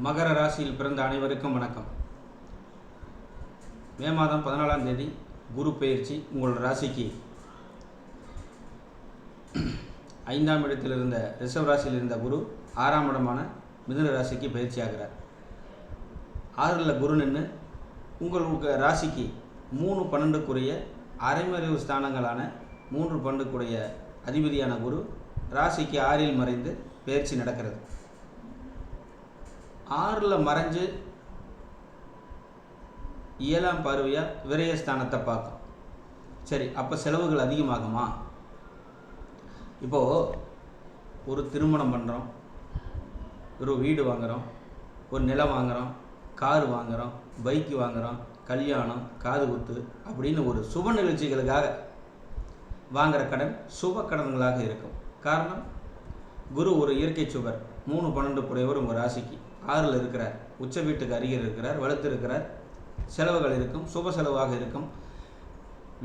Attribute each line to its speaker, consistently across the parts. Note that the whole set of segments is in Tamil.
Speaker 1: மகர ராசியில் பிறந்த அனைவருக்கும் வணக்கம். மே மாதம் பதினாலாம் தேதி குரு பயிற்சி உங்கள் ராசிக்கு. ஐந்தாம் இடத்தில் இருந்த ரிஷவ் ராசியில் இருந்த குரு ஆறாம் இடமான மிதுன ராசிக்கு பயிற்சி ஆகிறார். ஆறில் குரு நின்று உங்களுக்கு ராசிக்கு மூணு பன்னெண்டுக்குரிய அரைமறைவு ஸ்தானங்களான மூன்று பன்னெண்டுக்குரிய அதிபதியான குரு ராசிக்கு ஆறில் மறைந்து பயிற்சி நடக்கிறது. ஆறில் மறைஞ்சு ஏழாம் பார்வையாக விரயஸ்தானத்தை பார்க்கும். சரி அப்போ செலவுகள் அதிகமாகுமா? இப்போது ஒரு திருமணம் பண்ணுறோம் ஒரு வீடு வாங்குகிறோம் ஒரு நிலம் வாங்குகிறோம் கார் வாங்குகிறோம் பைக்கு வாங்குகிறோம் கல்யாணம் காது குத்து அப்படின்னு ஒரு சுப நிகழ்ச்சிகளுக்காக வாங்குகிற கடன் சுப கடன்களாக இருக்கும். காரணம் குரு ஒரு இயற்கை சுவர் மூணு பன்னெண்டு குறைவர் உங்கள் ராசிக்கு. ஆறில் இருக்கிறார் உச்ச வீட்டுக்கு அருகில் இருக்கிறார் வலுத்து செலவுகள் இருக்கும் சுப செலவாக இருக்கும்.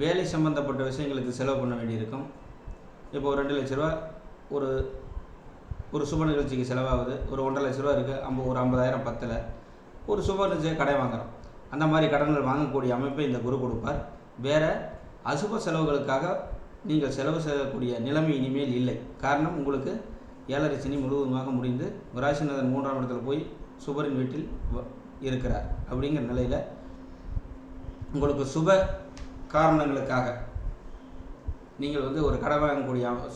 Speaker 1: வேலை சம்பந்தப்பட்ட விஷயங்களுக்கு செலவு பண்ண வேண்டியிருக்கும். இப்போ ஒரு ரெண்டு லட்ச ரூபா ஒரு ஒரு சுப நிகழ்ச்சிக்கு செலவாகுது. ஒரு ஒன்றரை லட்ச ரூபா இருக்குது ஐம்பது ஒரு ஐம்பதாயிரம் பத்தில். ஒரு சுப நிகழ்ச்சியை கடை வாங்குறோம். அந்த மாதிரி கடன்கள் வாங்கக்கூடிய அமைப்பை இந்த குரு கொடுப்பார். வேறு அசுப செலவுகளுக்காக நீங்கள் செலவு செய்யக்கூடிய நிலைமை இனிமேல் இல்லை. காரணம் உங்களுக்கு ஏழரை சனி முழுவதுமாக முடிந்து ராசிநாதன் மூன்றாம் இடத்துல போய் சுபரின் வீட்டில் வ- இருக்கிறார். அப்படிங்கிற நிலையில் உங்களுக்கு சுப காரணங்களுக்காக நீங்கள் வந்து ஒரு கடை வாங்கக்கூடிய கடன்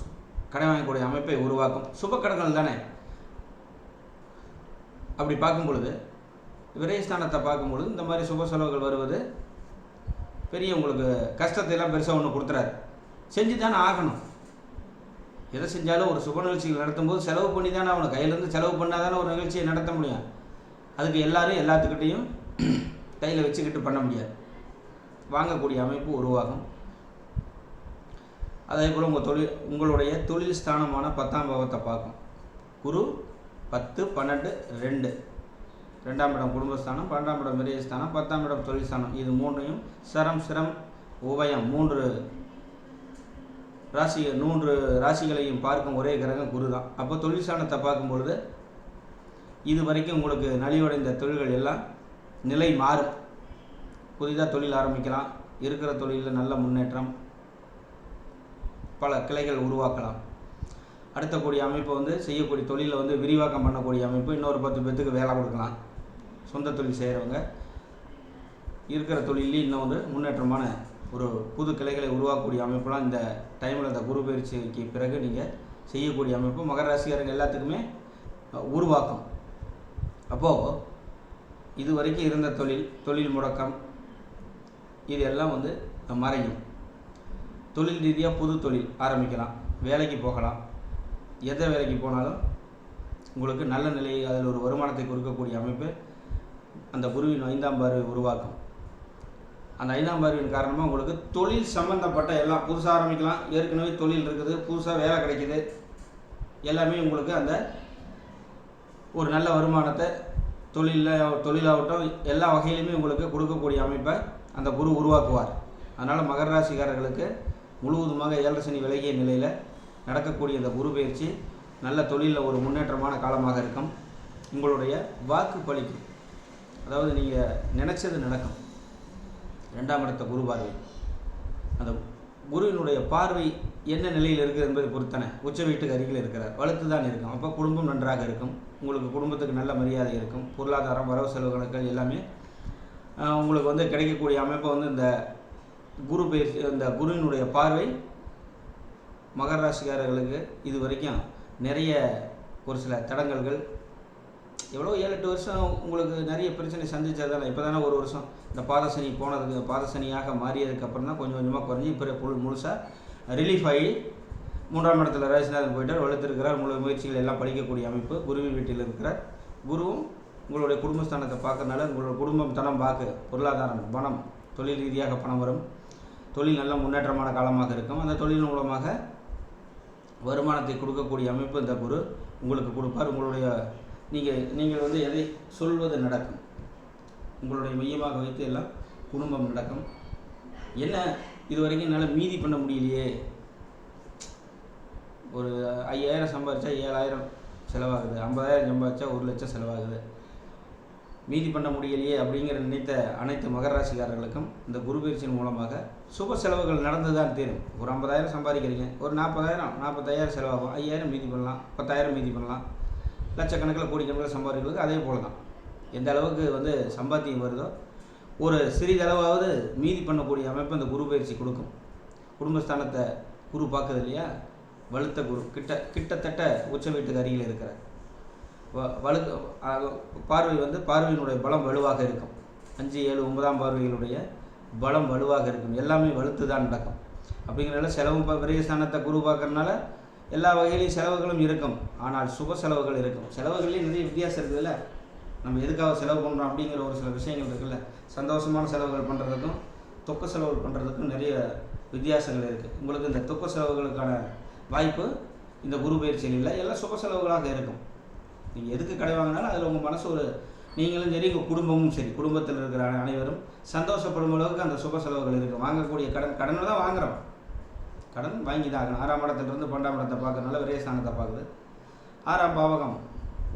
Speaker 1: கடை வாங்கக்கூடிய அமைப்பை உருவாக்கும். சுப கடன்கள் தானே? அப்படி பார்க்கும் பொழுது விரைஸ்தானத்தை பார்க்கும் பொழுது இந்த மாதிரி சுப செலவுகள் வருவது பெரிய உங்களுக்கு கஷ்டத்தை எல்லாம் பெருசாக ஒன்று கொடுத்துறாரு செஞ்சு தானே ஆகணும். எதை செஞ்சாலும் ஒரு சுப நிகழ்ச்சிகள் நடத்தும்போது செலவு பண்ணி தானே அவனை கையிலேருந்து செலவு பண்ணால் தானே ஒரு நிகழ்ச்சியை நடத்த முடியும். அதுக்கு எல்லாரும் எல்லாத்துக்கிட்டையும் கையில் வச்சுக்கிட்டு பண்ண முடியாது. வாங்கக்கூடிய அமைப்பு உருவாகும். அதே போல் உங்கள் தொழில் உங்களுடைய தொழில் ஸ்தானமான பத்தாம் பாவத்தை பார்க்கும். குரு பத்து பன்னெண்டு ரெண்டு. ரெண்டாம் இடம் குடும்பஸ்தானம் பன்னெண்டாம் இடம் விரயஸ்தானம் பத்தாம் இடம் தொழில் ஸ்தானம். இது மூன்றையும் சரம் சிரம் உபயம் மூன்று ராசி மூன்று ராசிகளையும் பார்க்கும் ஒரே கிரகம் குரு தான் அப்போ தொழில் சாணத்தை பார்க்கும் பொழுது இது வரைக்கும் உங்களுக்கு நலிவடைந்த தொழில்கள் எல்லாம் நிலை மாறும். புதிதாக தொழில் ஆரம்பிக்கலாம். இருக்கிற தொழிலில் நல்ல முன்னேற்றம் பல கிளைகள் உருவாக்கலாம். அடுத்தக்கூடிய அமைப்பு வந்து செய்யக்கூடிய தொழிலை வந்து விரிவாக்கம் பண்ணக்கூடிய அமைப்பு. இன்னொரு பத்து பேத்துக்கு வேலை கொடுக்கலாம். சொந்த தொழில் செய்கிறவங்க இருக்கிற தொழிலையும் இன்னும் வந்து முன்னேற்றமான ஒரு புது கிளைகளை உருவாக்கக்கூடிய அமைப்புலாம் இந்த டைமில் இந்த குரு பயிற்சிக்கு பிறகு நீங்கள் செய்யக்கூடிய அமைப்பு. மகர ராசிக்காரங்க எல்லாத்துக்குமே உருவாக்கும். அப்போது இது வரைக்கும் இருந்த தொழில் தொழில் முடக்கம் இது எல்லாம் வந்து மறையும். தொழில் ரீதியாக புது தொழில் ஆரம்பிக்கலாம். வேலைக்கு போகலாம். எந்த வேலைக்கு போனாலும் உங்களுக்கு நல்ல நிலை அதில் ஒரு வருமானத்தை கொடுக்கக்கூடிய அமைப்பு அந்த குருவின் ஐந்தாம் பார்வை உருவாக்கும். அந்த ஐந்தாம் பார்வையின் காரணமாக உங்களுக்கு தொழில் சம்மந்தப்பட்ட எல்லாம் புதுசாக ஆரம்பிக்கலாம். ஏற்கனவே தொழில் இருக்குது புதுசாக வேலை கிடைக்கிது. எல்லாமே உங்களுக்கு அந்த ஒரு நல்ல வருமானத்தை தொழிலில் தொழிலாகட்டும் எல்லா வகையிலுமே உங்களுக்கு கொடுக்கக்கூடிய அமைப்பை அந்த குரு உருவாக்குவார். அதனால் மகர ராசிக்காரர்களுக்கு முழுவதுமாக ஏழரை சனி விலகிய நிலையில் நடக்கக்கூடிய இந்த குரு பயிற்சி நல்ல தொழிலில் ஒரு முன்னேற்றமான காலமாக இருக்கும். உங்களுடைய வாக்கு பலிக்கும் அதாவது நீங்கள் நினச்சது நடக்கும். ரெண்டாம் இடத்த குரு பார்வை. அந்த குருவினுடைய பார்வை என்ன நிலையில் இருக்குது என்பதை பொறுத்தன. உச்ச வீட்டுக்கு அருகில் இருக்கிறார். வலுத்து தான் இருக்கும். அப்போ குடும்பம் நன்றாக இருக்கும். உங்களுக்கு குடும்பத்துக்கு நல்ல மரியாதை இருக்கும். பொருளாதாரம் வரவு செலவு கணக்குகள் எல்லாமே உங்களுக்கு வந்து கிடைக்கக்கூடிய அமைப்பை வந்து இந்த குரு பேசி இந்த குருவினுடைய பார்வை மகர ராசிக்காரர்களுக்கு இது வரைக்கும் நிறைய ஒரு சில தடங்கல்கள் எவ்வளோ ஏழு எட்டு வருஷம் உங்களுக்கு நிறைய பிரச்சனை சந்திச்சதால இப்போ தானே ஒரு வருஷம் இந்த பாதசனி போனதுக்கு பாதசனியாக மாறியதுக்கப்புறம் தான் கொஞ்சம் கொஞ்சமாக குறைஞ்சி இப்போ புல் முழுசாக ரிலீஃப் ஆகி மூன்றாம் இடத்துல ராஜநாதன் போயிட்டார். வலுத்திருக்கிறார். முழு முயற்சிகள் எல்லாம் படிக்கக்கூடிய அமைப்பு. குருவி வீட்டில் இருக்கிறார். குருவும் உங்களுடைய குடும்பஸ்தானத்தை பார்க்கறதுனால உங்களோட குடும்பம் தனம் பார்க்கு பொருளாதாரம் பணம் தொழில் ரீதியாக பணம் வரும். தொழில் நல்ல முன்னேற்றமான காலமாக இருக்கும். அந்த தொழில் மூலமாக வருமானத்தை கொடுக்கக்கூடிய அமைப்பு இந்த குரு. உங்களுக்கு கொடுப்பார். உங்களுடைய நீங்கள் நீங்கள் வந்து எதை சொல்வது நடக்கும்? உங்களுடைய மையமாக வைத்து எல்லாம் குடும்பம் நடக்கும். என்ன இது வரைக்கும் என்னால் மீதி பண்ண முடியலையே? ஒரு ஐயாயிரம் சம்பாதிச்சா ஏழாயிரம் செலவாகுது. ஐம்பதாயிரம் சம்பாதிச்சா ஒரு லட்சம் செலவாகுது. மீதி பண்ண முடியலையே அப்படிங்கிற நினைத்த அனைத்து மகர ராசிக்காரர்களுக்கும் இந்த குரு பயிற்சியின் மூலமாக சுப செலவுகள் நடந்து தான் தீரும். ஒரு ஐம்பதாயிரம் சம்பாதிக்கிறீங்க. ஒரு நாற்பதாயிரம் நாற்பத்தாயிரம் செலவாகும். ஐயாயிரம் மீதி பண்ணலாம். பத்தாயிரம் மீதி பண்ணலாம். லட்சக்கணக்கில் கோடிக்கணக்கில் சம்பாதிக்கிறது அதே போல் தான் எந்த அளவுக்கு வந்து சம்பாத்தியம் வருதோ ஒரு சிறிதளவாவது மீதி பண்ணக்கூடிய அமைப்பு அந்த குரு பயிற்சி கொடுக்கும். குடும்பஸ்தானத்தை குரு பார்க்குது இல்லையா? வலுத்த குரு கிட்ட கிட்டத்தட்ட உச்ச வீட்டுக்கு அருகில் இருக்கிற வ- வலுக்க பார்வை வந்து பார்வையினுடைய பலம் வலுவாக இருக்கும். அஞ்சு ஏழு ஒன்பதாம் பார்வைகளுடைய பலம் வலுவாக இருக்கும். எல்லாமே வலுத்து தான் நடக்கும். அப்படிங்கிறனால செலவும் இப்போ குரு பார்க்கறனால எல்லா வகையிலையும் செலவுகளும் இருக்கும். ஆனால் சுப செலவுகள் இருக்கும். செலவுகள்லேயும் நிறைய வித்தியாசம் இருக்குதுல்ல? நம்ம எதுக்காக செலவு பண்ணுறோம் அப்படிங்கிற ஒரு சில விஷயங்கள் இருக்குல்ல? சந்தோஷமான செலவுகள் பண்ணுறதுக்கும் தொக்க செலவுகள் பண்ணுறதுக்கும் நிறைய வித்தியாசங்கள் இருக்குது உங்களுக்கு இந்த தொக்க செலவுகளுக்கான வாய்ப்பு இந்த குரு பயிற்சியில் இல்லை. எல்லாம் சுப செலவுகளாக இருக்கும். நீங்கள் எதுக்கு கடை வாங்கினாலும் அதில் உங்கள் மனசு ஒரு நீங்களும் சரி உங்கள் குடும்பமும் சரி குடும்பத்தில் இருக்கிற அனைவரும் சந்தோஷப்படும் அளவுக்கு அந்த சுப செலவுகள் இருக்குது வாங்கக்கூடிய கடன் கடனை தான் வாங்குறோம். கடன் வாங்கி தான் ஆகணும். ஆறாம் இடத்துலேருந்து பன்னெண்டாம் இடத்தை பார்க்கறதுனால விரயஸ்தானத்தை பார்க்குது. ஆறாம் பாவகம்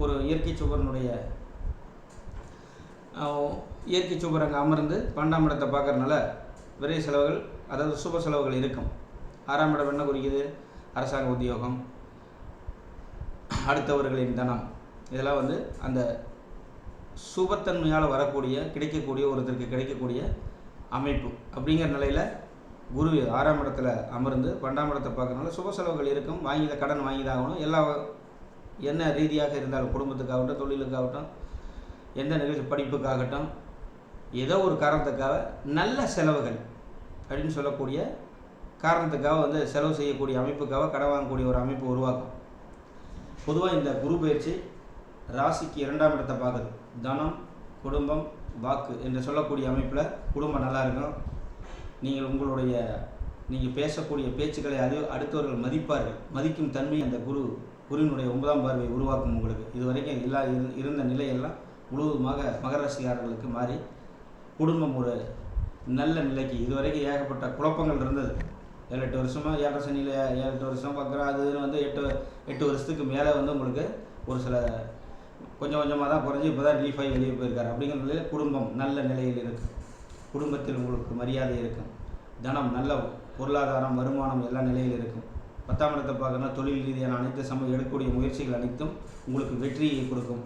Speaker 1: ஒரு இயற்கை சுவரனுடைய இயற்கை சுவர் அங்கே அமர்ந்து பன்னெண்டாம் இடத்தை பார்க்கறதுனால விரை செலவுகள் அதாவது சுப செலவுகள் இருக்கும். ஆறாம் இடம் என்ன குறிக்குது? அரசாங்க உத்தியோகம் அடுத்தவர்களின் தனம். இதெல்லாம் வந்து அந்த சுபத்தன்மையால் வரக்கூடிய கிடைக்கக்கூடிய ஒருத்தருக்கு கிடைக்கக்கூடிய அமைப்பு. அப்படிங்கிற நிலையில் குரு ஆறாம் இடத்துல அமர்ந்து பன்னெண்டாம் இடத்தை பார்க்கறதுனால சுப செலவுகள் இருக்கும். வாங்கி கடன் வாங்கி தான் ஆகணும் எல்லா என்ன ரீதியாக இருந்தாலும் குடும்பத்துக்காகட்டும் தொழிலுக்காகட்டும் எந்த நிகழ்ச்சி படிப்புக்காகட்டும் ஏதோ ஒரு காரணத்துக்காக நல்ல செலவுகள் அப்படின்னு சொல்லக்கூடிய காரணத்துக்காக வந்து செலவு செய்யக்கூடிய அமைப்புக்காக கடன் வாங்கக்கூடிய ஒரு அமைப்பு உருவாக்கும். பொதுவாக இந்த குரு பயிற்சி ராசிக்கு இரண்டாம் இடத்தை பார்க்குது. தனம் குடும்பம் வாக்கு என்று சொல்லக்கூடிய அமைப்பில் குடும்பம் நல்லா இருக்கும் நீங்கள் உங்களுடைய நீங்கள் பேசக்கூடிய பேச்சுக்களை அது அடுத்தவர்கள் மதிப்பார்கள். மதிக்கும் தன்மை அந்த குரு குருவினுடைய ஒன்பதாம் பார்வை உருவாக்கும் உங்களுக்கு. இதுவரைக்கும் எல்லா இரு- இருந்த நிலையெல்லாம் முழுவதுமாக மகர ராசிக்காரர்களுக்கு மாறி குடும்பம் ஒரு நல்ல நிலைக்கு இதுவரைக்கும் ஏகப்பட்ட குழப்பங்கள் இருந்தது. ஏழு எட்டு வருஷமாக ஏழரை சனியில் ஏழு எட்டு வருஷம் பார்க்குறோம் அது வந்து எட்டு எட்டு வருஷத்துக்கு மேலே வந்து உங்களுக்கு ஒரு சில கொஞ்சம் கொஞ்சமாக தான் குறைஞ்சி இப்போ தான் ரிலீஃப் வெளியே போயிருக்காரு. அப்படிங்கிற நிலையில் குடும்பம் நல்ல நிலையில் இருக்குது குடும்பத்தில் உங்களுக்கு மரியாதை இருக்கும் தனம் நல்ல பொருளாதாரம் வருமானம் எல்லா நிலையில் இருக்கும். பத்தாம் இடத்தை பார்க்கணும்னா தொழில் ரீதியான அனைத்து சமயம் எடுக்கக்கூடிய முயற்சிகள் அனைத்தும் உங்களுக்கு வெற்றியை கொடுக்கும்.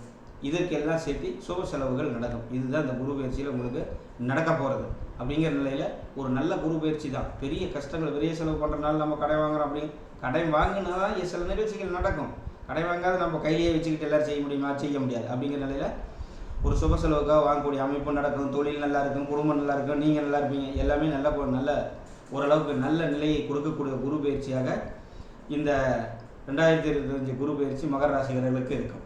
Speaker 1: இதற்கெல்லாம் சேர்த்து சுப செலவுகள் நடக்கும். இதுதான் இந்த குரு பயிற்சியில் உங்களுக்கு நடக்க போகிறது அப்படிங்கிற நிலையில் ஒரு நல்ல குரு பயிற்சி தான். பெரிய கஷ்டங்கள் பெரிய செலவு பண்ணுறதுனால நம்ம கடை வாங்குறோம் அப்படின்னு கடை வாங்கினா தான் சில நிகழ்ச்சிகள் நடக்கும். கடை வாங்காத நம்ம கையிலேயே வச்சுக்கிட்டு எல்லாரும் செய்ய முடியுமா? செய்ய முடியாது. அப்படிங்கிற நிலையில் ஒரு சுப செலவுக்காக வாங்கக்கூடிய அமைப்பு நடக்கும் தொழில் நல்லா இருக்கும் குடும்பம் நல்லா இருக்கும் நீங்கள் நல்லா இருப்பீங்க. எல்லாமே நல்ல ஒரு நல்ல ஓரளவுக்கு நல்ல நிலையை கொடுக்கக்கூடிய குரு பயிற்சியாக இந்த ரெண்டாயிரத்தி இருபத்தஞ்சு குரு பயிற்சி மகர ராசிகர்களுக்கு இருக்கும்.